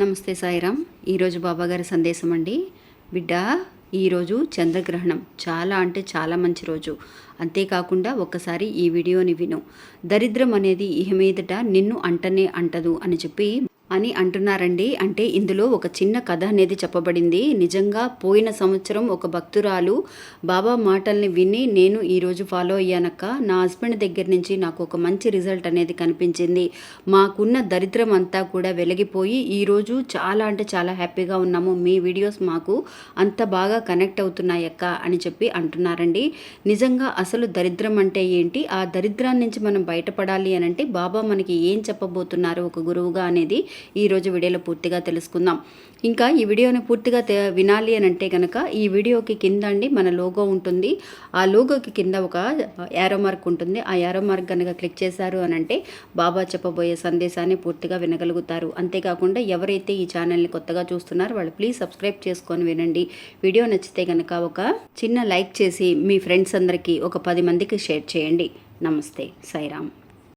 నమస్తే సాయిరామ్. ఈరోజు బాబాగారి సందేశం అండి. బిడ్డ ఈరోజు చంద్రగ్రహణం. చాలా అంటే చాలా మంచి రోజు. అంతేకాకుండా ఒక్కసారి ఈ వీడియోని విను. దరిద్రం అనేది ఇహ మీదట నిన్ను అంటనే అంటదు అని చెప్పి అని అంటున్నారండి. అంటే ఇందులో ఒక చిన్న కథ అనేది చెప్పబడింది. నిజంగా పోయిన సంవత్సరం ఒక భక్తురాలు బాబా మాటల్ని విని నేను ఈరోజు ఫాలో అయ్యానక్క. నా హస్బెండ్ దగ్గర నుంచి నాకు ఒక మంచి రిజల్ట్ అనేది కనిపించింది. మాకున్న దరిద్రం అంతా కూడా వెలిగిపోయి ఈరోజు చాలా అంటే చాలా హ్యాపీగా ఉన్నాము. మీ వీడియోస్ మాకు అంత బాగా కనెక్ట్ అవుతున్నాయక్క అని చెప్పి అంటున్నారండి. నిజంగా అసలు దరిద్రం అంటే ఏంటి? ఆ దరిద్రాన్ని నుంచి మనం బయటపడాలి అని అంటే బాబా మనకి ఏం చెప్పబోతున్నారు ఒక గురువుగా అనేది ఈరోజు వీడియోలో పూర్తిగా తెలుసుకుందాం. ఇంకా ఈ వీడియోని పూర్తిగా వినాలి అని అంటే కనుక ఈ వీడియోకి కింద అండి మన లోగో ఉంటుంది. ఆ లోగోకి కింద ఒక యారో మార్క్ ఉంటుంది. ఆ యారో మార్క్ కనుక క్లిక్ చేశారు అని అంటే బాబా చెప్పబోయే సందేశాన్ని పూర్తిగా వినగలుగుతారు. అంతేకాకుండా ఎవరైతే ఈ ఛానల్ని కొత్తగా చూస్తున్నారో వాళ్ళు ప్లీజ్ సబ్స్క్రైబ్ చేసుకొని వినండి. వీడియో నచ్చితే కనుక ఒక చిన్న లైక్ చేసి మీ ఫ్రెండ్స్ అందరికీ ఒక పది మందికి షేర్ చేయండి. నమస్తే. సాయిరామ్.